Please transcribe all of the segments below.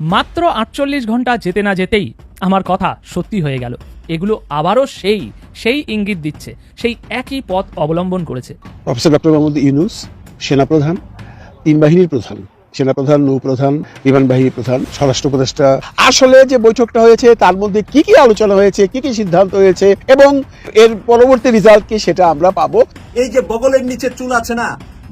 মাত্র আটচল্লিশ ঘণ্টা যেতে না যেতেই আমার কথা সত্যি হয়ে গেল। এগুলো আবারও সেই সেই ইঙ্গিত দিচ্ছে সেই একই পথ অবলম্বন করেছে। প্রফেসর ডক্টর মোহাম্মদ ইউনুস সেনাপ্রধান তিন বাহিনীর প্রধান সেনাপ্রধান নৌপ্রধান বিমান বাহিনী প্রধান স্বরাষ্ট্র উপদেষ্টা। আসলে যে বৈঠকটা হয়েছে তার মধ্যে কি কি আলোচনা হয়েছে কি কি সিদ্ধান্ত হয়েছে এবং এর পরবর্তী রেজাল্ট কি সেটা আমরা পাবো। এই যে বগলের নিচে চুল আছে না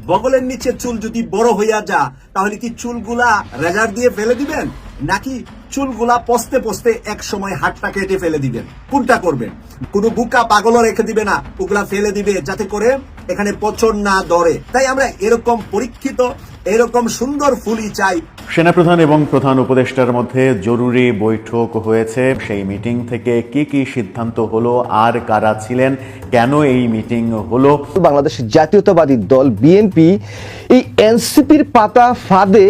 বগলের নিচে চুল যদি বড় হইয়া যা, তাহলে কি চুলগুলা রেজার দিয়ে ফেলে দিবেন? নাকি চুলগুলা পস্তে পস্তে এক সময় হাটটা কেটে ফেলে দিবেন? কোনটা করবেন? কোনো বুকা পাগলও রেখে দিবে না, ওগুলা ফেলে দিবে যাতে করে এখানে পচন না ধরে। তাই আমরা এরকম পরীক্ষিত, এরকম সুন্দর ফুলই চাই। সেনাপ্রধান এবং প্রধান উপদেষ্টার মধ্যে জরুরি বৈঠক হয়েছে। সেই মিটিং থেকে কি কি সিদ্ধান্ত হলো আর কারা ছিলেন কেন এই মিটিং হলো? বাংলাদেশের জাতীয়তাবাদী দল বিএনপি এই এনসিপির পাতা ফাঁদে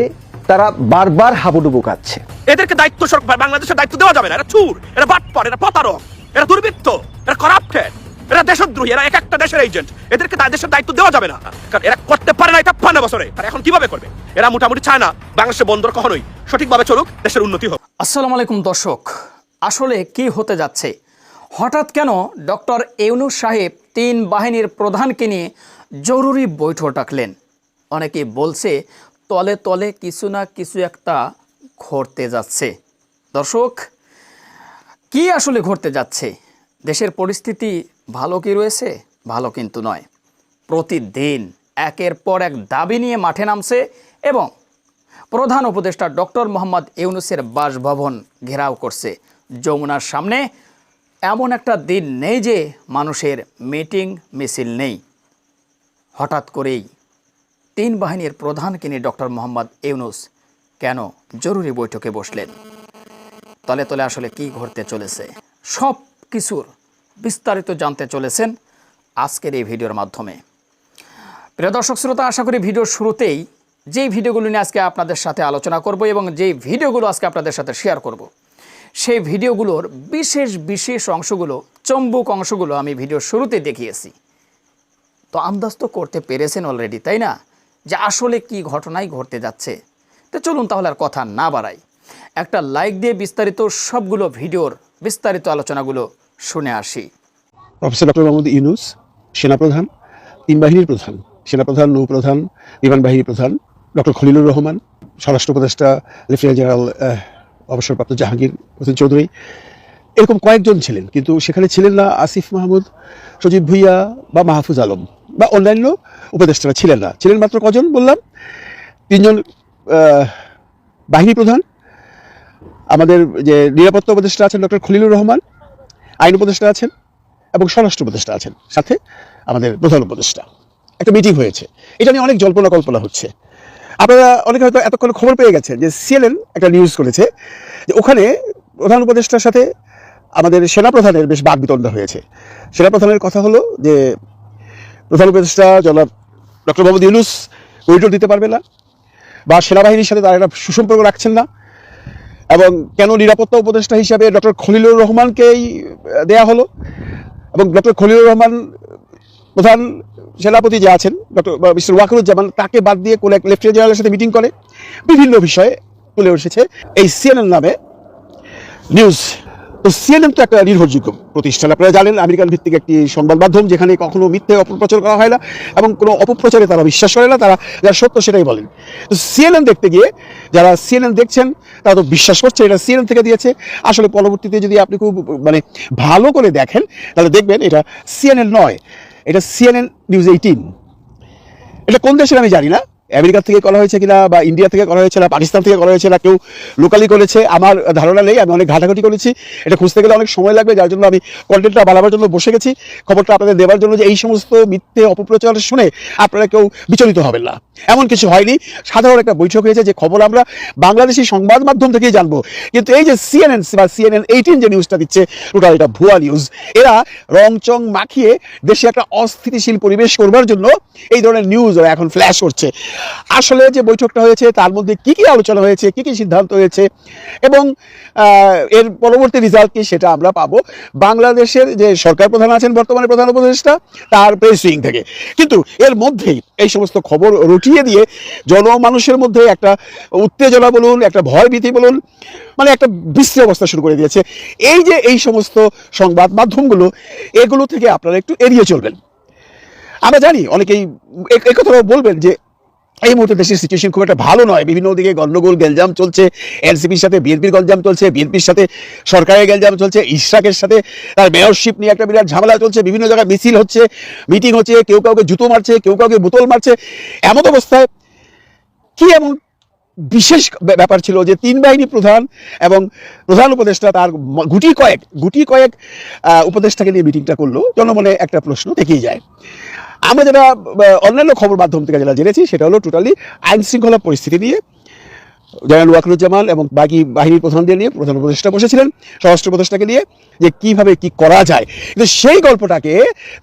তারা বারবার হাবুডুবু কাচ্ছে। এদেরকে দায়িত্ব সরকার বাংলাদেশের দায়িত্ব দেওয়া যাবে না। এরা চুর এরা বাটপার এরা প্রতারক এরা দুর্বৃত্ত এরা করাপ্টেড। এরা দেশদ্রোহী, এরা এক একটা দেশের এজেন্ট এদেরকে দেশের দায়িত্ব দেওয়া যাবে না। কারণ এরা করতে পারে না এটা পান্ন বছরে। আর এখন কীভাবে করবে? এরা মোটামুটি চায় না বাংলাদেশের বন্দর কখনোই সঠিকভাবে চলুক, দেশের উন্নতি হোক। আসসালামু আলাইকুম দর্শক, আসলে কি হতে যাচ্ছে? হঠাৎ কেন ডক্টর ইউনুস সাহেব তিন বাহিনীর প্রধানকে নিয়ে জরুরি বৈঠক ডাকলেন? অনেকে বলছে, তলে তলে কিছু না কিছু একটা ঘটতে যাচ্ছে। দর্শক, কি আসলে ঘটতে যাচ্ছে? দেশের পরিস্থিতি ভালো কি রয়েছে? ভালো কিন্তু নয়। প্রতিদিন একের পর এক দাবি নিয়ে মাঠে নামছে এবং প্রধান উপদেষ্টা ডক্টর মোহাম্মদ ইউনুসের বাসভবন ঘেরাও করছে। যমুনার সামনে এমন একটা দিন নেই যে মানুষের মিটিং মিছিল নেই। হঠাৎ করেই তিন বাহিনীর প্রধানকে নিয়ে ডক্টর মোহাম্মদ ইউনুস কেন জরুরি বৈঠকে বসলেন? তলে তলে আসলে কি ঘটতে চলেছে? সব কিছুর বিস্তারিত জানতে চলেছেন আজকের এই ভিডিওর মাধ্যমে। প্রিয় দর্শক শ্রোতা, আশা করি ভিডিওর শুরুতেই যেই ভিডিওগুলো নিয়ে আজকে আপনাদের সাথে আলোচনা করব এবং যেই ভিডিওগুলো আজকে আপনাদের সাথে শেয়ার করব, সেই ভিডিওগুলোর বিশেষ বিশেষ অংশগুলো, চম্বুক অংশগুলো আমি ভিডিওর শুরুতে দেখিয়েছি। তো আন্দাজ তো করতে পেরেছেন অলরেডি তাই না? যে আসলে কি ঘটনাই ঘটতে যাচ্ছে। তো চলুন তাহলে আর কথা না বাড়াই। একটা লাইক দিয়ে বিস্তারিত সবগুলো ভিডিওর বিস্তারিত আলোচনাগুলো শুনে আসি। প্রফেসর ডক্টর মোহাম্মদ ইউনুস, সেনাপ্রধান, তিন বাহিনীর প্রধান, সেনাপ্রধান, নৌপ্রধান, বিমান বাহিনী প্রধান, ডক্টর খলিলুর রহমান, স্বরাষ্ট্র উপদেষ্টা, লেফটেন্যান্ট জেনারেল অবসরপ্রাপ্ত জাহাঙ্গীর হোসেন চৌধুরী। এরকম কয়েকজন ছিলেন, কিন্তু সেখানে ছিলেন না আসিফ মাহমুদ, সজীব ভুইয়া বা মাহফুজ আলম বা অন্যান্য উপদেষ্টারা ছিলেন না। ছিলেন মাত্র কজন বললাম? তিনজন বাহিনী প্রধান। আমাদের যে নিরাপত্তা উপদেষ্টা আছেন ডক্টর খলিলুর রহমান আইন উপদেষ্টা আছেন এবং স্বরাষ্ট্র উপদেষ্টা আছেন। সাথে আমাদের প্রধান উপদেষ্টা। একটা মিটিং হয়েছে। এটা নিয়ে অনেক জল্পনা কল্পনা হচ্ছে। আপনারা অনেকে হয়তো এতক্ষণ খবর পেয়ে গেছেন যে সিএলএন একটা নিউজ করেছে যে ওখানে প্রধান উপদেষ্টার সাথে আমাদের সেনাপ্রধানের বেশ বাগবিতণ্ডা হয়েছে। সেনাপ্রধানের কথা হলো যে প্রধান উপদেষ্টা জনাব ডক্টর মোহাম্মদ ইউনুস করিডোর দিতে পারবে না বা সেনাবাহিনীর সাথে তারা একটা সুসম্পর্ক রাখছেন না। এবং কেন নিরাপত্তা উপদেষ্টা হিসাবে ডক্টর খলিলুর রহমানকেই দেয়া হলো? এবং ডক্টর খলিলুর রহমান প্রধান সেনাপতি যে আছেন, ডক্টর মিস্টার ওয়াকরুজ্জামান, তাকে বাদ দিয়ে কোন এক লেফটেন্যান্ট জেনারেলের সাথে মিটিং করে। বিভিন্ন বিষয়ে তুলে এসেছে এই সিএনএন নামে নিউজ তো সিএনএন তো একটা নির্ভরযোগ্য প্রতিষ্ঠান। আপনারা জানেন, আমেরিকান ভিত্তিক একটি সংবাদ মাধ্যম যেখানে কখনো মিথ্যে অপপ্রচার করা হয় না এবং কোনো অপপ্রচারে তারা বিশ্বাস করে না, তারা যারা সত্য সেটাই বলেন। তো সিএনএন দেখতে গিয়ে যারা সিএনএন দেখছেন, তারা তো বিশ্বাস করছে, এটা সিএনএন থেকে দিয়েছে। আসলে পরবর্তীতে যদি আপনি খুব মানে ভালো করে দেখেন, তাহলে দেখবেন এটা সিএনএন নয়, এটা সিএনএন নিউজ এইটিন এটা কোন দেশের আমি জানি না আমেরিকা থেকে করা হয়েছে কিনা বা ইন্ডিয়া থেকে করা হয়েছে না, পাকিস্তান থেকে করা হয়েছে না, কেউ লোকালি করেছে, আমার ধারণা নেই, আমি অনেক ঘাটাঘাটি করেছি, এটা খুঁজতে গেলে অনেক সময় লাগবে, যার জন্য আমি কন্টেন্টটা বানাবার জন্য বসে গেছি, খবরটা আপনাদের দেওয়ার জন্য যে এই সমস্ত মিথ্যে অপপ্রচার শুনে আপনারা কেউ বিচলিত হবেন না। এমন কিছু হয়নি, সাধারণ একটা বৈঠক হয়েছে, যে খবর আমরা বাংলাদেশি সংবাদ মাধ্যম থেকেই জানব। কিন্তু এই যে সিএনএন বা সিএনএন এইটিন যে নিউজটা দিচ্ছে টোটাল এটা ভুয়া নিউজ এরা রং চং মাখিয়ে দেশে একটা অস্থিতিশীল পরিবেশ করবার জন্য এই ধরনের নিউজ এখন ফ্ল্যাশ করছে। আসলে যে বৈঠকটা হয়েছে, তার মধ্যে কি কি আলোচনা হয়েছে, কি কি সিদ্ধান্ত হয়েছে, এবং এর পরবর্তী রেজাল্ট কি সেটা আমরা পাবো বাংলাদেশের যে সরকার প্রধান আছেন, বর্তমানে প্রধান উপদেষ্টা, তার প্রেস উইং থেকে। কিন্তু এর মধ্যেই এই সমস্ত খবর রটিয়ে দিয়ে জনমানুষের মধ্যে একটা উত্তেজনা বলুন, একটা ভয় ভীতি বলুন মানে একটা বিশ্রী অবস্থা শুরু করে দিয়েছে। এই যে এই সমস্ত সংবাদ মাধ্যমগুলো, এগুলো থেকে আপনারা একটু এড়িয়ে চলবেন। আমরা জানি, অনেকেই এ- এই কথাটাও বলবেন যে এই মুহূর্তে দেশের সিচুয়েশন খুব একটা ভালো নয়। বিভিন্ন দিকে গন্ডগোল গেলজাম চলছে। এনসিপির সাথে, বিএনপির গঞ্জাম চলছে। বিএনপির সাথে সরকারের গেলজাম চলছে। ইশরাকের সাথে তার মেয়রশিপ নিয়ে একটা বিরাট ঝামেলা চলছে। বিভিন্ন জায়গায় মিছিল হচ্ছে মিটিং হচ্ছে, কেউ কাউকে জুতো মারছে, কেউ কাউকে বোতল মারছে। এমন অবস্থায় কি এমন বিশেষ ব্যা- ব্যাপার ছিল যে তিন বাহিনী প্রধান এবং প্রধান উপদেষ্টা তার গুটি কয়েক গুটি কয়েক উপদেষ্টাকে নিয়ে মিটিংটা করল? জনমনে একটা প্রশ্ন থেকেই যায়। আমরা যেটা অন্যান্য খবর মাধ্যম থেকে যেটা জেনেছি, সেটা হলো টোটালি আইন শৃঙ্খলা পরিস্থিতি নিয়ে। জেনারেল ওয়াকরুজ্জামান এবং বাকি বাহিনীর প্রধানদের নিয়ে প্রধান উপদেষ্টা বসেছিলেন, স্বরাষ্ট্র উপদেষ্টাকে নিয়ে, যে কীভাবে কি করা যায়। কিন্তু সেই গল্পটাকে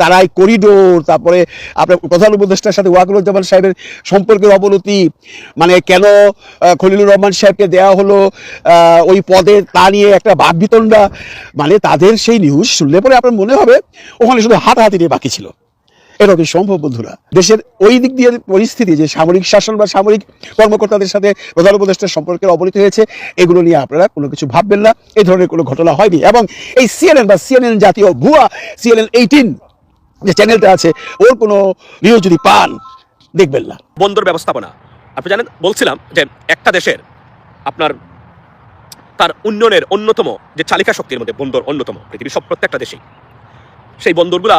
তারা এই করিডোর, তারপরে আপনার প্রধান উপদেষ্টার সাথে ওয়াকরুজ্জামান সাহেবের সম্পর্কের অবনতি মানে কেন খলিলুর রহমান সাহেবকে দেওয়া হলো ওই পদে তা নিয়ে একটা বাদ বিতণ্ডা মানে তাদের সেই নিউজ শুনলে পরে আপনার মনে হবে, ওখানে শুধু হাতাহাতি নিয়ে বাকি ছিল। এটা সম্ভব, বন্ধুরা। দেশের ওই দিক দিয়ে পরিস্থিতি যে সামরিক শাসন বা সামরিক কর্মকর্তাদের সাথে প্রধান উপদেষ্টার সম্পর্কের অবনতি হয়েছে, এগুলো নিয়ে আপনারা কোনো কিছু ভাববেন না। এই ধরনের কোনো ঘটনা হয়নি। এবং এই সিএনএন বা সিএনএন জাতীয় ভুয়া সিএনএন এইটিন যে চ্যানেলটা আছে, ওর কোনো নিউজ যদি পান, দেখবেন না। বন্দর ব্যবস্থাপনা। আপনি জানেন, বলছিলাম যে একটা দেশের আপনার তার উন্নয়নের অন্যতম যে চালিকা শক্তির মধ্যে বন্দর অন্যতম, পৃথিবীর সব প্রত্যেকটা দেশেই। সেই বন্দরগুলা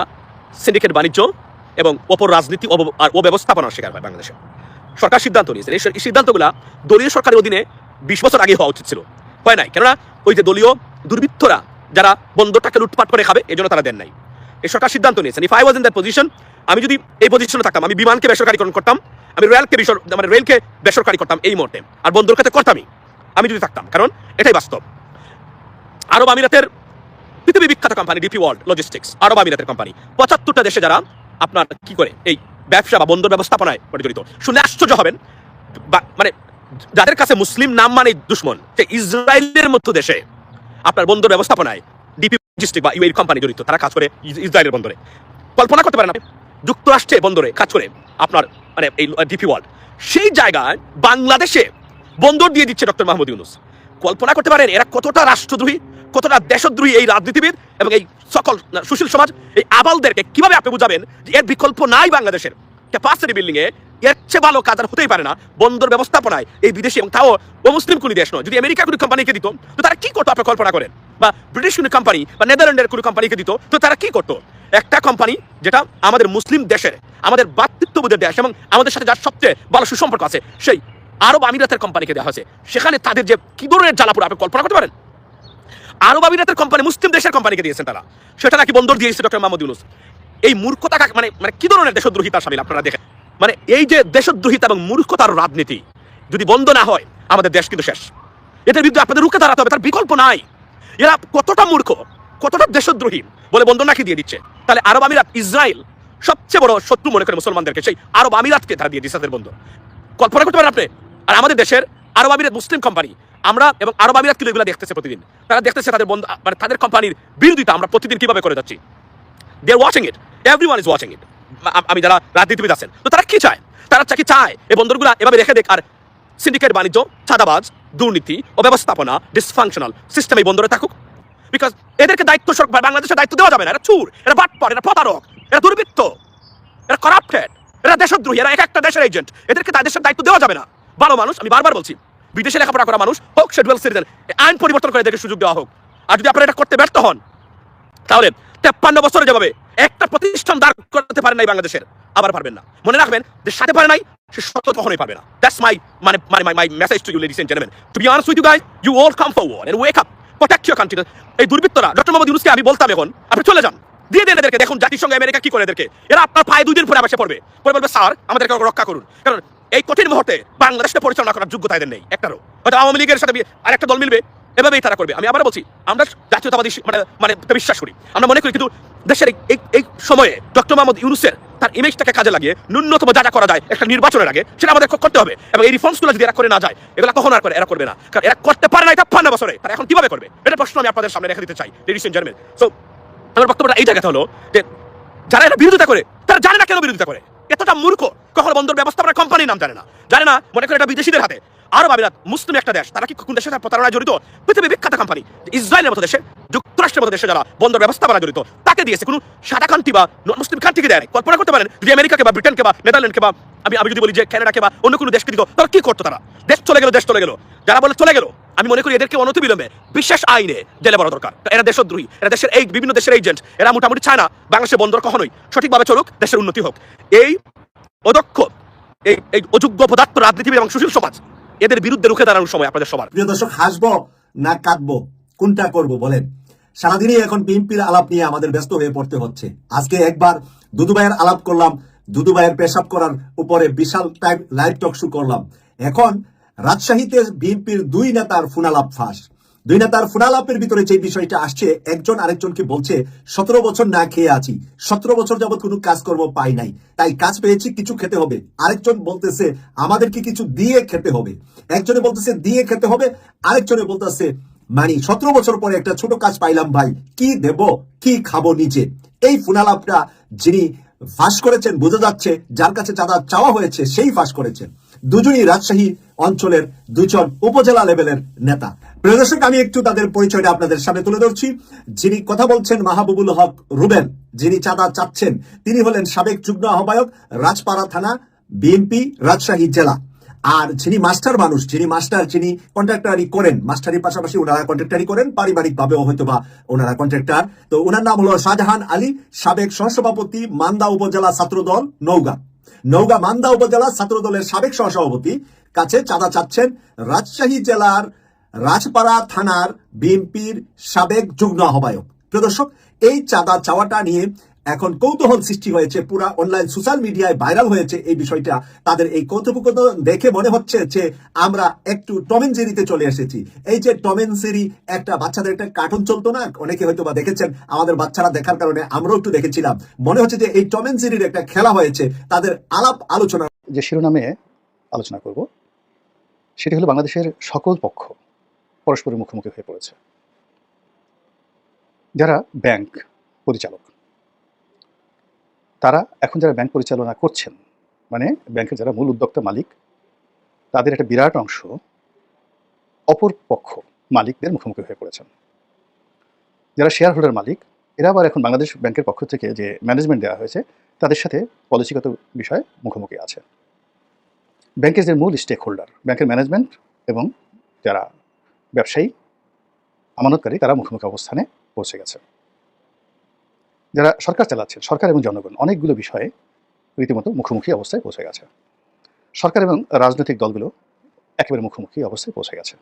সিন্ডিকেট বাণিজ্য এবং অপর রাজনীতি আর অব্যবস্থাপনার শিকার হয় বাংলাদেশে। সরকার সিদ্ধান্ত নিয়েছে। এই সিদ্ধান্তগুলা দলীয় সরকারের অধীনে বিশ বছর আগে হওয়া উচিত ছিল। হয় নাই? কেননা ওই যে দলীয় দুর্বৃত্তরা যারা বন্দরটাকে লুটপাট করে খাবে এই তারা দেন নাই। এই সরকার সিদ্ধান্ত নিয়েছেন if I was in that position আমি যদি এই পজিশনে থাকতাম, আমি বিমানকে বেসরকারীকরণ করতাম, আমি রেলকে মানে রেলকে বেসরকারি করতাম এই মুহূর্তে। আর বন্দর খাতে করতামই আমি যদি থাকতাম। কারণ এটাই বাস্তব। আরব আমিরাতের পৃথিবী বিখ্যাত company D P world logistics আরব আমিরাতের কোম্পানি পঁচাত্তরটা দেশে যারা আপনার কি করে? এই ব্যবসা বা বন্দর ব্যবস্থাপনায় জড়িত। শুনে আশ্চর্য হবেন মানে যাদের কাছে মুসলিম নাম মানে দুশ্মন, সে ইসরায়েলের মতো দেশে আপনার বন্দর ব্যবস্থাপনায় ডিপি লজিস্টিক বা ইউএই কোম্পানি জড়িত, তারা কাজ করে ইস- ইসরায়েলের বন্দরে। কল্পনা করতে পারেন আপনি যুক্তরাষ্ট্রে বন্দরে কাজ করে আপনার মানে এই ডিপি ওয়ার্ল্ড। সেই জায়গায় বাংলাদেশে বন্দর দিয়ে দিচ্ছে ডক্টর মাহমুদ ইউনুস। কল্পনা করতে পারেন, এরা কতটা রাষ্ট্রদ্রোহী কতটা দেশদ্রোহী এই রাজনীতিবিদ এবং এই সকল সুশীল সমাজ, এই আবালদেরকে কীভাবে আপনি বুঝাবেন যে এর বিকল্প নাই বাংলাদেশের? ক্যাপাসিটি বিল্ডিং এ এর চেয়ে ভালো কাজ আর হতেই পারে না, বন্দর ব্যবস্থাপনায়, এই বিদেশি এবং তাও মুসলিম কোন দেশ নয়, যদি আমেরিকা কোনো কোম্পানিকে দিত, তো তারা কি করতো আপনি কল্পনা করেন? বা ব্রিটিশ কোনো কোম্পানি বা নেদারল্যান্ডের কোনো কোম্পানিকে দিত, তো তারা কি করতো? একটা কোম্পানি যেটা আমাদের মুসলিম দেশের, আমাদের বাতৃত্ববোধের দেশ এবং আমাদের সাথে যার সবচেয়ে ভালো সুসম্পর্ক আছে, সেই আরব আমিরাতের কোম্পানিকে দেওয়া হয়েছে। সেখানে তাদের যে কি ধরনের জ্বালাপুর আপনি কল্পনা করতে পারেন? আরব আমিরাতের কোম্পানি মুসলিম দেশের কোম্পানিকে দিয়েছেন তারা। সেটা নাকি বন্দর দিয়েছে ডক্টর মাহমুদ ইউনুস। এই মূর্খতা মানে মানে কি ধরনের দেশদ্রোহিতার সামিল, আপনারা দেখেন। মানে এই যে দেশদ্রোহিতা এবং মূর্খতার রাজনীতি, যদি বন্ধ না হয়, আমাদের দেশ কিন্তু শেষ। এদের বিরুদ্ধে আপনাদের রুখে দাঁড়াতে হবে, তার বিকল্প নাই। এরা কতটা মূর্খ, কতটা দেশদ্রোহী বলে বন্ধ নাকি দিয়ে দিচ্ছে? তাহলে আরব আমিরাত ইসরায়েল সবচেয়ে বড় শত্রু মনে করে মুসলমানদেরকে, সেই আরব আমিরাতকে তারা দিয়ে দিচ্ছে তাদের বন্ধ কল্পনা করতে পারেন আপনি, আর আমাদের দেশের আরব আমিরাত মুসলিম কোম্পানি আমরা এবং আরব আমিরাত কিন্তু এগুলো দেখতেছে প্রতিদিন। তারা দেখতেছে তাদের বন্ধ মানে তাদের কোম্পানির বিরোধিতা আমরা প্রতিদিন কীভাবে করে যাচ্ছি। They are watching it everyone is watching it আমি যারা রাজনীতিবিদ আছেন, তো তারা কি চায়? তারা চা- কি চায়? এই বন্দরগুলো এভাবে রেখে দেখ। আর সিন্ডিকেট বাণিজ্য, চাঁদাবাজ, দুর্নীতি ও ব্যবস্থাপনা ডিসফাংশনাল সিস্টেম এই বন্দরে থাকুক। বিকজ এদেরকে দায়িত্ব সরকার বাংলাদেশের দায়িত্ব দেওয়া যাবে না। এরা চুর, এরা বাটপার, এরা প্রতারক, এরা দুর্বৃত্ত, এরা করাপ্টেড এরা দেশদ্রোহী, এরা এক একটা দেশের এজেন্ট এদেরকে তাদের দেশের দায়িত্ব দেওয়া যাবে না। ভালো মানুষ, আমি বারবার বলছি বিদেশে লেখাপড়া করা মানুষ হোক শেডুয়াল সিটিজেন আইন পরিবর্তন করে এদেরকে সুযোগ দেওয়া হোক। আর যদি আপনারা এটা করতে ব্যর্থ হন, তাহলে তেপ্পান্ন বছরে যেভাবে একটা প্রতিষ্ঠান দাঁড় করতে পারেন নাই বাংলাদেশের, আবার পারবেন না। মনে রাখবেন, যে সাথে পারে নাই, সে সত্য কখনোই পারবে না। দ্যাটস মাই মানে মানে my my message to you ladies and gentleman to be honest with you guys you all come forward and wake up protect your country এই দুর্বৃত্তরা ডক্টর মোহাম্মদ ইউনুসকে আমি বলতাম এখন, আপনি চলে যান। দিয়ে দেন এদেরকে দেখুন, জাতিসংঘ আমেরিকা কি করে এদেরকে। এরা আপনার পায়ে দুই দিন পরে আবার পড়বে। পরে বলবে, স্যার, আমাদেরকে রক্ষা করুন। কারণ এই কঠিন মুহূর্তে বাংলাদেশকে পরিচালনা করার যোগ্যতা এদের নেই। একটারও হয়তো আওয়ামী লীগের সাথে আরেকটা দল মিলবে, এভাবেই তারা করবে। আমি আবার বলছি, আমরা জাতীয়তাবাদী মানে মানে বিশ্বাস করি। আমরা মনে করি কিন্তু দেশের এই- এই সময়ে ডক্টর মোহাম্মদ ইউনুসের তার ইমেজটাকে কাজে লাগিয়ে ন্যূনতম যা যা করা যায় একটা নির্বাচনের আগে সেটা আমাদের করতে হবে। এবং এই রিফর্মসগুলো যদি এরা করে না যায়, এগুলো কখন আর করে এরা করবে না। কারণ এরা করতে পারে না এটা পান্ন বছরে। তারা এখন কীভাবে করবে? এটা প্রশ্ন আমি আপনাদের সামনে রেখে দিতে চাই লেডিস এন্ড জেন্টলম্যান সো আমার বক্তব্যটা এই জায়গাতে হলো যে, যারা এটা বিরোধিতা করে, তারা জানে না কেন বিরোধিতা করে। এতটা মূর্খ, কখনো বন্দর ব্যবস্থাপনা কোম্পানির নাম জানে না। জানে না, মনে করে এটা বিদেশিদের হাতে। আরব আমিরাত, মুসলিম একটা দেশ, তারা কি কোন দেশের প্রতারণায় জড়িত? পৃথিবীর বিখ্যাত কোম্পানি ইসরায়েলের মতো দেশে, যুক্তরাষ্ট্রের মতো দেশে যারা বন্দর ব্যবস্থাপনা জড়িত, তাকে দিয়েছে কোনো সাদা কান্ট্রি বা মুসলিম কান্ট্রিকে দেয় কল্পনা করতে পারেন, যদি আমেরিকাকে বা ব্রিটেনকে বা নেদারল্যান্ডকে বা আমি আমি যদি বলি যে কানাডাকে বা অন্য কোনো দেশকে দিত, তারা কি করতো তারা? দেশ চলে গেল, দেশ চলে গেল। যারা বলে চলে গেল, আমি মনে করি এদেরকে অনতিবিলম্বে বিশেষ আইনে জেলে বড় দরকার। এরা দেশদ্রোহী, এরা দেশের এই বিভিন্ন দেশের এজেন্ট এরা মোটামুটি চায় না বাংলাদেশের বন্দর কখনোই সঠিকভাবে চলুক, দেশের উন্নতি হোক। এই অদক্ষ, এই এই অযোগ্য পদার্থ রাজনীতিবিদ এবং সুশীল সমাজ এদের বিরুদ্ধে রুখে দাঁড়ানোর সময় আপনাদের সবার। প্রিয় দর্শক, হাসবো না কাঁদবো? কোনটা করব বলেন? সারাদিনই এখন বিএনপির আলাপ নিয়ে আমাদের ব্যস্ত হয়ে পড়তে হচ্ছে। আজকে একবার দুদুবাইয়ের আলাপ করলাম দুদুবাইয়ের পেশাব করার উপরে বিশাল টাইম লাইভ টক শু করলাম। এখন রাজশাহীতে বিএনপির দুই নেতার ফুনালাপ ফাঁস। দুই নেতার ফুনালাপের ভিতরে যে বিষয়টা আসছে, একজন আরেকজনকে বলছে, সতেরো বছর না খেয়ে আছি। সতেরো বছর যাবত কোনো কাজকর্ম পাই নাই। তাই কাজ পেয়েছি, কিছু খেতে হবে। আরেকজন বলতেছে, আমাদেরকে কিছু দিয়ে খেতে হবে। একজনে বলতেছে, দিয়ে খেতে হবে। আরেকজনে বলতেছে মানে সতেরো বছর পরে একটা ছোট কাজ পাইলাম ভাই। কি দেব? কি খাব নিচে এই ফুনালাপটা যিনি ফাঁস করেছেন, বোঝা যাচ্ছে, যার কাছে চাঁদা চাওয়া হয়েছে, সেই ফাঁস করেছেন দুজনই রাজশাহী অঞ্চলের দুজন উপজেলা লেভেলের নেতা। প্রিয় দর্শক, আমি একটু তাদের পরিচয়টা আপনাদের সামনে তুলে ধরছি। যিনি কথা বলছেন মাহবুবুল হক রুবেন, যিনি চাঁদা চাচ্ছেন, তিনি হলেন সাবেক যুগ্ম আহ্বায়ক, রাজপাড়া থানা, বিএনপি, রাজশাহী জেলা। আর যিনি মাস্টার মানুষ, যিনি মাস্টার, যিনি কন্ট্রাক্টারি করেন, মাস্টারির পাশাপাশি ওনারা কন্ট্রাক্টারি করেন পারিবারিক ভাবেও হয়তো বা ওনারা কন্ট্রাক্টার। তো ওনার নাম হলো শাহজাহান আলী, সাবেক সহসভাপতি, মান্দা উপজেলা ছাত্রদল নৌগা নৌগা মান্দা উপজেলা ছাত্র দলের সাবেক সহসভাপতি, কাছে চাঁদা চাচ্ছেন রাজশাহী জেলার রাজপাড়া থানার বিএনপির সাবেক যুগ্ম আহ্বায়ক। প্রিয় দর্শক, এই চাঁদা চাওয়াটা নিয়ে এখন কৌতূহল সৃষ্টি হয়েছে, পুরা অনলাইন সোশ্যাল মিডিয়ায় ভাইরাল হয়েছে এই বিষয়টা। তাদের এই কৌতুকতা দেখে মনে হচ্ছে যে আমরা একটু টমেন জেরিতে চলে এসেছি। এই যে টমেন জেরি, একটা বাচ্চাদের একটা কার্টুন চলতো না? অনেকে হয়তো বা দেখেছেন, আমাদের বাচ্চারা দেখার কারণে আমরাও একটু দেখেছিলাম। মনে হচ্ছে যে এই টমেন জেরির একটা খেলা হয়েছে, তাদের আলাপ আলোচনা যে শিরোনামে আলোচনা করব, সেটি হলো বাংলাদেশের সকল পক্ষ। পরস্পরের মুখোমুখি হয়ে পড়েছে। যারা ব্যাংক পরিচালক, তারা এখন যারা ব্যাংক পরিচালনা করছেন মানে ব্যাংকের যারা মূল উদ্যোক্তা মালিক, তাদের একটা বিরাট অংশ অপর পক্ষ মালিকদের মুখোমুখি হয়ে পড়েছেন। যারা শেয়ার হোল্ডার মালিক, এরা আবার এখন বাংলাদেশ ব্যাংকের পক্ষ থেকে যে ম্যানেজমেন্ট দেওয়া হয়েছে, তাদের সাথে পলিসিগত বিষয়ে মুখোমুখি আছে। ব্যাংকের যে মূল স্টেক হোল্ডার ব্যাংকের ম্যানেজমেন্ট এবং যারা ব্যবসায়ী, আমানতকারী, তারা মুখোমুখি অবস্থানে পৌঁছে গেছে। যারা সরকার চালাচ্ছেন সরকার এবং জনগণ, অনেকগুলো বিষয়ে রীতিমতো মুখোমুখি অবস্থায় পৌঁছে গেছে। সরকার এবং রাজনৈতিক দলগুলো একেবারে মুখোমুখি অবস্থায় পৌঁছে গেছে।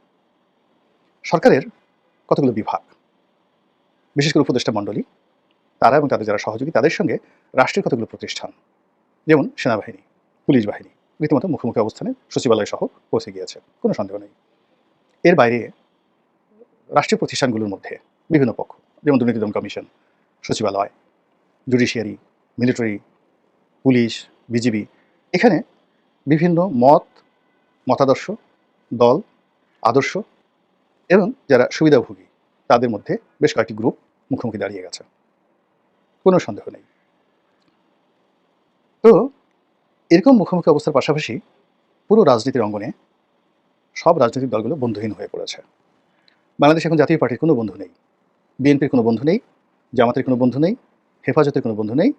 সরকারের কতগুলো বিভাগ, বিশেষ করে উপদেষ্টা মণ্ডলী, তারা এবং তাদের যারা সহযোগী, তাদের সঙ্গে রাষ্ট্রের কতগুলো প্রতিষ্ঠান, যেমন সেনাবাহিনী, পুলিশ বাহিনী, রীতিমতো মুখোমুখি অবস্থানে সচিবালয় সহ পৌঁছে গিয়েছে, কোনো সন্দেহ নেই। এর বাইরে রাষ্ট্রীয় প্রতিষ্ঠানগুলোর মধ্যে বিভিন্ন পক্ষ, যেমন দুর্নীতি দমন কমিশন, সচিবালয়, জুডিশিয়ারি, মিলিটারি, পুলিশ, বিজিবি, এখানে বিভিন্ন মত, মতাদর্শ, দল, আদর্শ এবং যারা সুবিধাভোগী, তাদের মধ্যে বেশ কয়েকটি গ্রুপ মুখোমুখি দাঁড়িয়ে গেছে। কোনো সন্দেহ নেই। তো, এরকম মুখোমুখি অবস্থার পাশাপাশি পুরো রাজনীতির অঙ্গনে সব রাজনৈতিক দলগুলো বন্ধুহীন হয়ে পড়েছে। বাংলাদেশ এখন জাতীয় পার্টির কোনো বন্ধু নেই। বিএনপির কোনো বন্ধু নেই, জামাতের কোনো বন্ধু নেই, হেফাজতের কোনো বন্ধু নেই,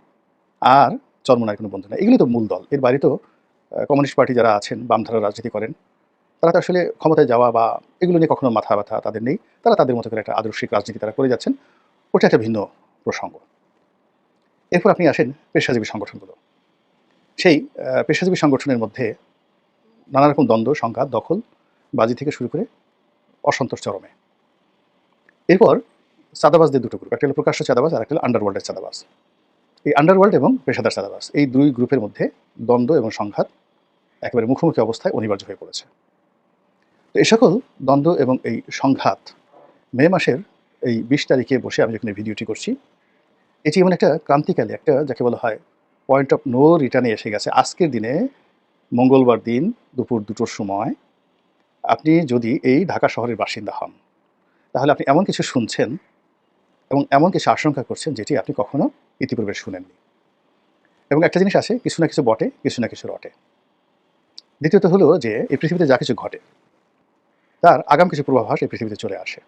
আর চরমনার কোনো বন্ধু নেই। এগুলি তো মূল দল। এর বাইরে তো কমিউনিস্ট পার্টি যারা আছেন বামধারা রাজনীতি করেন, তারা তো আসলে ক্ষমতায় যাওয়া বা এগুলো নিয়ে কখনো মাথা ব্যথা তাদের নেই। তারা তাদের মতো করে একটা আদর্শিক রাজনীতি তারা করে যাচ্ছেন। ওটা একটা ভিন্ন প্রসঙ্গ। এরপর আপনি আসেন পেশাজীবী সংগঠনগুলো। সেই পেশাজীবী সংগঠনের মধ্যে নানা রকম দ্বন্দ্ব, সংঘাত, দখল, বাজি থেকে শুরু করে অসন্তোষ চরমে। এরপর চাঁদাবাজদের দুটো গ্রুপ একটা হলো প্রকাশ্য চাঁদাবাজ আর একটা হলো আন্ডারওয়ার্ল্ডের চাঁদাবাজ। এই আন্ডারওয়ার্ল্ড এবং পেশাদার চাঁদাবাজ, এই দুই গ্রুপের মধ্যে দ্বন্দ্ব এবং সংঘাত একেবারে মুখোমুখি অবস্থায় অনিবার্য হয়ে পড়েছে। তো এই সকল দ্বন্দ্ব এবং এই সংঘাত মে মাসের এই বিশ তারিখে বসে আমি যখন ভিডিওটি করছি, এটি এমন একটা ক্রান্তিকালে, একটা যাকে বলা হয় পয়েন্ট অফ নো রিটার্নে এসে গেছে। আজকের দিনে মঙ্গলবার দিন দুপুর দুটোর সময় আপনি যদি এই ঢাকা শহরের বাসিন্দা হন তাহলে আপনি এমন কিছু শুনছেন এবং এমন কিছু আশঙ্কা করছেন যেটি আপনি কখনো ইতিপূর্বে শুনেননি। এবং একটা জিনিস আছে, কিছু না কিছু বটে, কিছু না কিছু রটে। দ্বিতীয়ত হলো যে, এই পৃথিবীতে যা কিছু ঘটে, তার আগাম কিছু পূর্বাভাস এই পৃথিবীতে চলে আসে।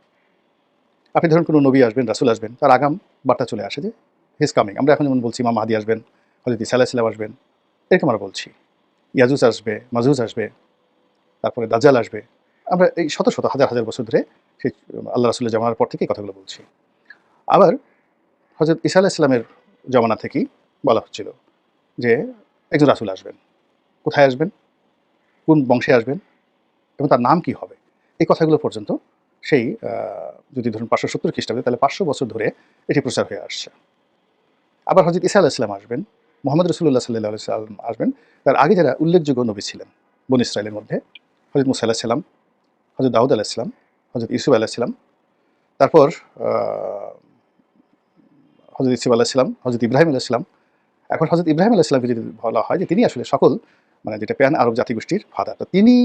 আপনি ধরুন কোনো নবী আসবেন, রাসুল আসবেন, তার আগাম বার্তা চলে আসে যে হিজ কামিং আমরা এখন যেমন বলছি, মা মাহাদি আসবেন হজরত ইসা আলাহিসাল্লাম আসবেন, এরকম আমরা বলছি। ইয়াজুস আসবে মাজুস আসবে, তারপরে দাজ্জাল আসবে। আমরা এই শত শত, হাজার হাজার বছর ধরে সেই আল্লাহ রাসুলের জামানার পর থেকেই কথাগুলো বলছি। আবার হজরত ইসা আলাহিসাল্লামের জমানা থেকেই বলা হচ্ছিল যে একজন রাসুল আসবেন। কোথায় আসবেন? কোন বংশে আসবেন? এবং তার নাম কি হবে? এই কথাগুলো পর্যন্ত সেই যদি ধরুন পাঁচশো সত্তর খ্রিস্টাব্দে তাহলে পাঁচশো বছর ধরে এটি প্রচার হয়ে আসছে। আবার হজরত ইসা আলাহিসাল্লাম আসবেন, মোহাম্মদ রসুল্লাহ সাল্লাহ সাল্লাম আসবেন, তার আগে যারা উল্লেখযোগ্য নবী ছিলেন, বন ইসরায়েলের মধ্যে হজরত মুসা আলাহিসাল্লাম হজরত দাউদ আলাহিসাল্লাম হজরত ইসুফ আলাহিসাল্লাম তারপর হজরত ইসুফ আলাহিসাল্লাম হজরত ইব্রাহিম আলাহিসাল্লাম এখন হজরত ইব্রাহিম আলাহিসাল্লামকে যদি বলা হয় যে তিনি আসলে সকল মানে যেটা প্যান আরব জাতিগোষ্ঠীর ফাদার, তো তিনি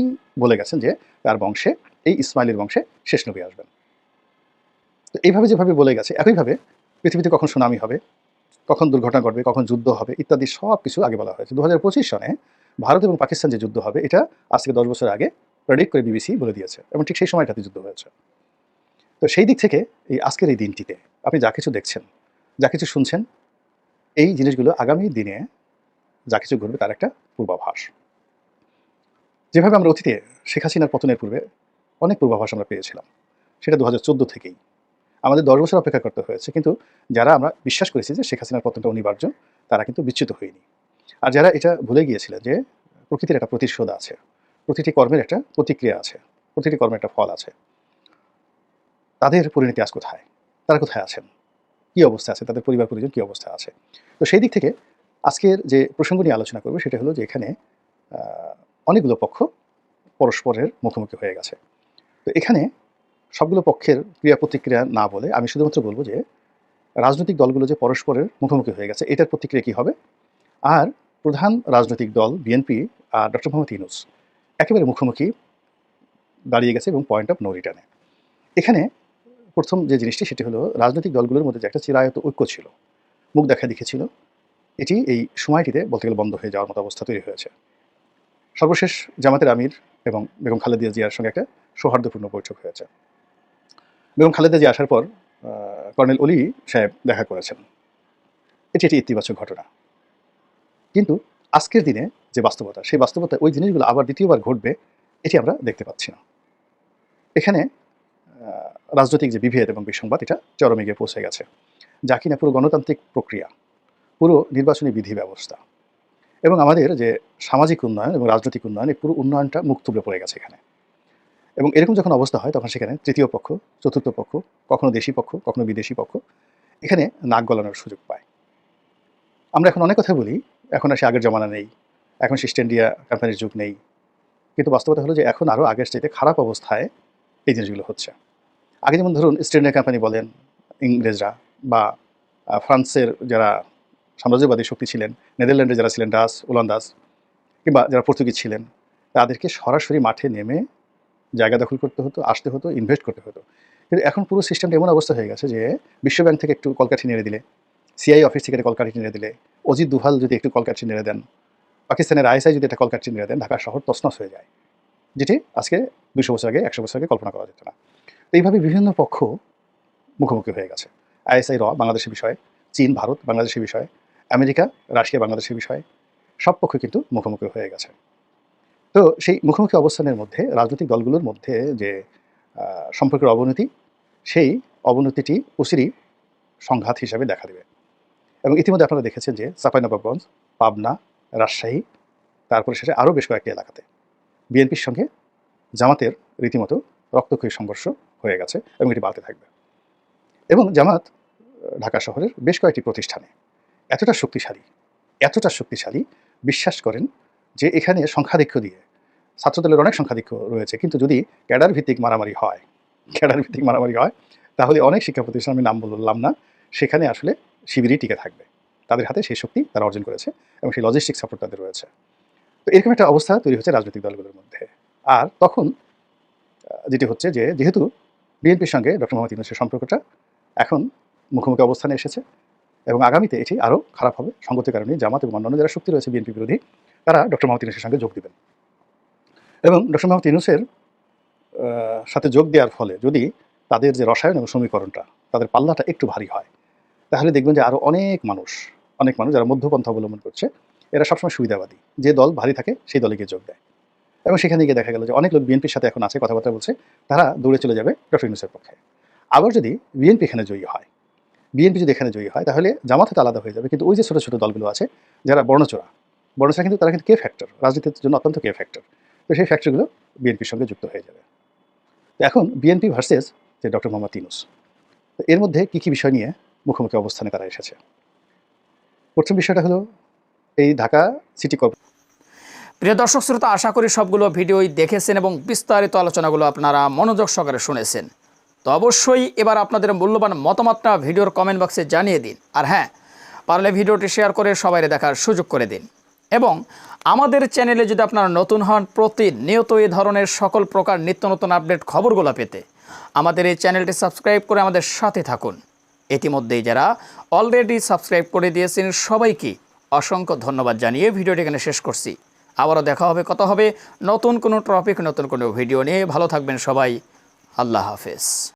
বলে গেছেন যে তার বংশে, এই ইসমাইলের বংশে শেষ নবী আসবেন। তো এইভাবে যেভাবে বলে গেছে, একইভাবে পৃথিবীতে কখন সুনামি হবে, কখন দুর্ঘটনা ঘটবে, কখন যুদ্ধ হবে, ইত্যাদি সব কিছু আগে বলা হয়েছে। দু হাজার পঁচিশ সনে ভারত এবং পাকিস্তান যে যুদ্ধ হবে, এটা আজ থেকে দশ বছর আগে প্রেডিক্ট করে বিবিসি বলে দিয়েছে এবং ঠিক সেই সময়টাতে যুদ্ধ হয়েছে। তো সেই দিক থেকে এই আজকের এই দিনটিতে আপনি যা কিছু দেখছেন, যা কিছু শুনছেন, এই জিনিসগুলো আগামী দিনে যা কিছু ঘটবে তার একটা পূর্বাভাস। যেভাবে আমরা অতীতে শেখ হাসিনার পতনের পূর্বে অনেক পূর্বাভাস আমরা পেয়েছিলাম, সেটা দু হাজার চোদ্দ থেকেই। আমাদের দশ বছর অপেক্ষা করতে হয়েছে, কিন্তু যারা আমরা বিশ্বাস করেছি যে শেখ হাসিনার পতনটা অনিবার্য, তারা কিন্তু বিচ্যুত হয়নি। আর যারা এটা ভুলে গিয়েছিলেন যে প্রকৃতির একটা প্রতিশোধ আছে প্রতিটি কর্মের একটা প্রতিক্রিয়া আছে, প্রতিটি কর্মের একটা ফল আছে। তাদের পরিণতি আজ কোথায়? তারা কোথায় আছেন? কী অবস্থা আছে? তাদের পরিবার পরিজন কী অবস্থা আছে? তো সেই দিক থেকে আজকের যে প্রসঙ্গ নিয়ে আলোচনা করব সেটা হলো যে এখানে অনেকগুলো পক্ষ পরস্পরের মুখোমুখি হয়ে গেছে। তো এখানে সবগুলো পক্ষের ক্রিয়া প্রতিক্রিয়া না বলে আমি শুধুমাত্র বলব যে রাজনৈতিক দলগুলো যে পরস্পরের মুখোমুখি হয়ে গেছে, এটার প্রতিক্রিয়া কী হবে? আর প্রধান রাজনৈতিক দল বিএনপি আর ডক্টর মোহাম্মদ ইউনুস একেবারে মুখোমুখি দাঁড়িয়ে গেছে এবং পয়েন্ট অফ নো রিটার্নে এখানে প্রথম যে জিনিসটি সেটি হলো, রাজনৈতিক দলগুলোর মধ্যে যে একটা চিরায়ত ঐক্য ছিল, মুখ দেখা দেখেছিল এটি এই সময়টিতে বলতে গেলে বন্ধ হয়ে যাওয়ার মতো অবস্থা তৈরি হয়েছে। সর্বশেষ জামাতের আমির এবং বেগম খালেদা জিয়ার সঙ্গে একটা সৌহার্দ্যপূর্ণ বৈঠক হয়েছে। বেগম খালেদা জিয়া আসার পর কর্নেল অলি সাহেব দেখা করেছেন। এটি একটি ইতিবাচক ঘটনা। কিন্তু আজকের দিনে যে বাস্তবতা, সেই বাস্তবতা ওই জিনিসগুলো আবার দ্বিতীয়বার ঘটবে, এটি আমরা দেখতে পাচ্ছি না। এখানে রাজনৈতিক যে বিভেদ এবং বিসংবাদ, এটা চরমে গিয়ে পৌঁছে গেছে। যা কিনা পুরো গণতান্ত্রিক প্রক্রিয়া, পুরো নির্বাচনী বিধি ব্যবস্থা এবং আমাদের যে সামাজিক উন্নয়ন এবং রাজনৈতিক উন্নয়ন, এই পুরো উন্নয়নটা মুখ তুলে পড়ে গেছে এখানে। এবং এরকম যখন অবস্থা হয়, তখন সেখানে তৃতীয় পক্ষ, চতুর্থ পক্ষ, কখনো দেশি পক্ষ, কখনো বিদেশি পক্ষ, এখানে নাক গলানোর সুযোগ পায়। আমরা এখন অনেক কথা বলি এখন আর সে আগের জমানা নেই। এখন সে ইন্ডিয়া কোম্পানির যুগ নেই। কিন্তু বাস্তবতা হলো যে এখন আরও আগের চাইতে খারাপ অবস্থায় এই জিনিসগুলো হচ্ছে। আগে যেমন ধরুন ইস্ট ইন্ডিয়া কোম্পানি বলেন, ইংরেজরা বা ফ্রান্সের যারা সাম্রাজ্যবাদী শক্তি ছিলেন নেদারল্যান্ডে যারা ছিলেন ডাস ওলন্দাজ, কিংবা যারা পর্তুগিজ ছিলেন, তাদেরকে সরাসরি মাঠে নেমে জায়গা দখল করতে হতো, আসতে হতো ইনভেস্ট করতে হতো। কিন্তু এখন পুরো সিস্টেমটা এমন অবস্থা হয়ে গেছে যে, বিশ্বব্যাংক থেকে একটু কলকাঠি নেড়ে দিলে। সিআই অফিস থেকে কলকাঠি নেড়ে দিলে, অজিত দুভাল যদি একটু কলকাঠি নেড়ে দেন, পাকিস্তানের আইএসআই যদি একটা কলকাঠি নেড়ে দেন, ঢাকা শহর তছনছ হয়ে যায়। যেটি আজকে দুশো বছর আগে, একশো বছর আগে কল্পনা করা যেত না। তো এইভাবে বিভিন্ন পক্ষ মুখোমুখি হয়ে গেছে। আইএসআই র, বাংলাদেশের বিষয়ে, চীন, ভারত, বাংলাদেশের বিষয়ে, আমেরিকা, রাশিয়া, বাংলাদেশের বিষয়ে, সব পক্ষ কিন্তু মুখোমুখি হয়ে গেছে। তো সেই মুখোমুখি অবস্থানের মধ্যে, রাজনৈতিক দলগুলোর মধ্যে যে সম্পর্কের অবনতি, সেই অবনতিটি অচিরই সংঘাত হিসাবে দেখা দেবে। এবং ইতিমধ্যে আপনারা দেখেছেন যে চাঁপাইনবাবগঞ্জ পাবনা, রাজশাহী, তারপরে শেষে আরও বেশ কয়েকটি এলাকাতে বিএনপির সঙ্গে জামাতের রীতিমতো রক্তক্ষয়ী সংঘর্ষ হয়ে গেছে এবং এটি বাড়তে থাকবে। এবং জামাত, ঢাকা শহরের বেশ কয়েকটি প্রতিষ্ঠানে এতটা শক্তিশালী এতটা শক্তিশালী বিশ্বাস করেন যে এখানে সংখ্যাধিক্য দিয়ে, ছাত্রদলের অনেক সংখ্যাধিক্য রয়েছে, কিন্তু যদি ক্যাডার ভিত্তিক মারামারি হয় ক্যাডার ভিত্তিক মারামারি হয়, তাহলে অনেক শিক্ষা প্রতিষ্ঠান আমি নাম বললাম না, সেখানে আসলে শিবিরই টিকে থাকবে। তাদের হাতে সেই শক্তি তারা অর্জন করেছে এবং সেই লজিস্টিক সাপোর্ট তাদের রয়েছে। তো এরকম একটা অবস্থা তৈরি হচ্ছে রাজনৈতিক দলগুলোর মধ্যে। আর তখন যেটি হচ্ছে যে, যেহেতু বিএনপির সঙ্গে ডক্টর মোহাম্মদ ইউনুসের সম্পর্কটা এখন মুখোমুখি অবস্থানে এসেছে এবং আগামীতে এটি আরও খারাপ হবে। সঙ্গতির কারণে জামাত এবং অন্যান্য যারা শক্তি রয়েছে বিএনপি বিরোধী, তারা ডক্টর মোহাম্মদ ইউনুসের সঙ্গে যোগ দেবেন। এবং ডক্টর মোহাম্মদ ইউনুসের সাথে যোগ দেওয়ার ফলে যদি তাদের যে রসায়ন এবং সমীকরণটা, তাদের পাল্লাটা একটু ভারী হয় তাহলে দেখবেন যে আরও অনেক মানুষ অনেক মানুষ যারা মধ্যপন্থা অবলম্বন করছে, এরা সবসময় সুবিধাবাদী। যে দল ভারী থাকে, সেই দলে গিয়ে যোগ দেয়। এবং সেখানে গিয়ে দেখা গেল যে অনেক লোক বিএনপির সাথে এখন আছে, কথাবার্তা বলছে, তারা দৌড়ে চলে যাবে ডক্টর ইউনুসের পক্ষে। আবার যদি বিএনপি এখানে জয়ী হয়, বিএনপি যদি এখানে জয়ী হয়, তাহলে জামাত আলাদা হয়ে যাবে। কিন্তু ওই যে ছোটো ছোটো দলগুলো আছে, যারা বর্ণচোরা বর্ণচোরা কিন্তু তারা কিন্তু কে ফ্যাক্টর রাজনীতির জন্য অত্যন্ত কে ফ্যাক্টর তো সেই ফ্যাক্টরগুলো বিএনপির সঙ্গে যুক্ত হয়ে যাবে। তো এখন বিএনপি ভার্সেস যে ডক্টর মোহাম্মদ ইউনুস। তো এর মধ্যে কী কী বিষয় নিয়ে মুখোমুখি অবস্থানে তারা এসেছে। প্রথম বিষয়টা হলো এই ঢাকা সিটি কর্পোরেশন প্রিয় দর্শক, শ্রোতা, আশা করি সবগুলো ভিডিওই দেখেছেন এবং বিস্তারিত আলোচনাগুলো আপনারা মনোযোগ সহকারে শুনেছেন। তো অবশ্যই এবার আপনাদের মূল্যবান মতামতটা ভিডিওর কমেন্ট বক্সে জানিয়ে দিন। আর হ্যাঁ পারলে ভিডিওটি শেয়ার করে সবাই দেখার সুযোগ করে দিন। এবং আমাদের চ্যানেলে যদি আপনারা নতুন হন, প্রতিনিয়ত এই ধরনের সকল প্রকার নিত্য নতুন আপডেট খবরগুলো পেতে আমাদের এই চ্যানেলটি সাবস্ক্রাইব করে আমাদের সাথে থাকুন। ইতিমধ্যেই যারা অলরেডি সাবস্ক্রাইব করে দিয়েছেন সবাইকে অসংখ্য ধন্যবাদ জানিয়ে ভিডিওটি এখানে শেষ করছি। আবারও দেখা হবে, কথা হবে নতুন কোনো টপিক নতুন কোনো ভিডিও নিয়ে। ভালো থাকবেন সবাই। আল্লাহ হাফেজ।